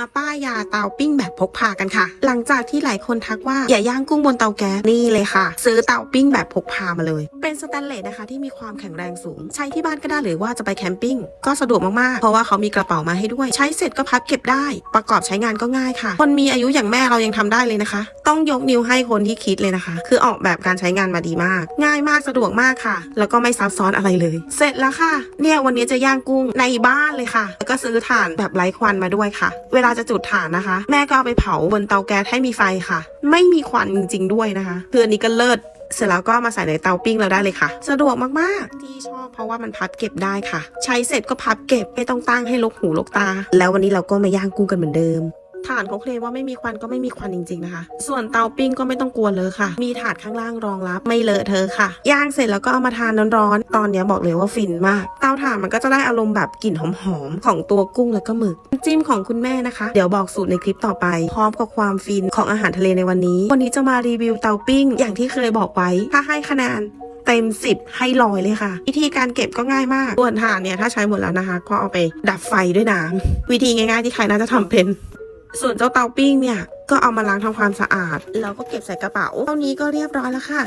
มาป้ายยาเตาปิ้งแบบพกพากันค่ะ หลังจากที่หลายคนทักว่าอย่าย่างกุ้งบนเตาแก๊สนี่เลยค่ะ ซื้อเตาปิ้งแบบพกพามาเลย เป็นสแตนเลสนะคะที่มีความแข็งแรงสูง ใช้ที่บ้านก็ได้หรือว่าจะไปแคมปิ้งก็สะดวกมากๆ เพราะว่าเขามีกระเป๋ามาให้ด้วย ใช้เสร็จก็พับเก็บได้ ประกอบใช้งานก็ง่ายค่ะ คนมีอายุอย่างแม่เรายังทำได้เลยนะคะ ต้องยกนิ้วให้คนที่คิดเลยนะคะ คือออกแบบการใช้งานมาดีมาก ง่ายมากสะดวกมากค่ะ แล้วก็ไม่ซับซ้อนอะไรเลย เสร็จแล้วค่ะ เนี่ยวันนี้จะย่างกุ้งในบ้านเลยค่ะ แล้วก็ซื้อถ่านแบบไร้ควันมาด้วยค่ะเวลาจะจุดถ่านนะคะ แม่ก็เอาไปเผาบนเตาแก๊สให้มีไฟค่ะ ไม่มีควันจริง ๆ ด้วยนะคะคืออันนี้ก็เลิศเสร็จแล้วก็มาใส่ในเตาปิ้งเราได้เลยค่ะ สะดวกมาก ๆ ที่ชอบเพราะว่ามันพับเก็บได้ค่ะ ใช้เสร็จก็พับเก็บไม่ต้องตั้งให้ลกหูลกตา แล้ววันนี้เราก็มาย่างกุ้งกันเหมือนเดิม ถ่านเขาเคลมว่าไม่มีควันก็ไม่มีควันจริงๆนะคะ ส่วนเตาปิ้งก็ไม่ต้องกลัวเลยค่ะ มีถาดข้างล่างรองรับไม่เลอะเทอะค่ะ ย่างเสร็จแล้วก็เอามาทานร้อนๆ ตอนเนี้ยบอกเลยว่าฟินมาก เตาถ่านมันก็จะได้อารมณ์แบบกลิ่นหอมๆของตัวกุ้งแล้วก็หมึกจิ้มของคุณแม่นะคะ เดี๋ยวบอกสูตรในคลิปต่อไป พร้อมกับความฟินของอาหารทะเลในวันนี้ วันนี้จะมารีวิวเตาปิ้ง อย่างที่เคยบอกไว้ ถ้าให้คะแนนเต็ม 10 ให้ลอยเลยค่ะ วิธีการเก็บก็ง่ายมากส่วนถ่านเนี่ยถ้าใช้หมดแล้วนะคะ ก็เอาไปดับไฟด้วยน้ำวิธีง่ายๆที่ใครน่าจะทำเป็น ส่วนเจ้าเตาปิ้งเนี่ย ก็เอามาล้างทำความสะอาด แล้วก็เก็บใส่กระเป๋าเท่านี้ก็เรียบร้อยแล้วค่ะ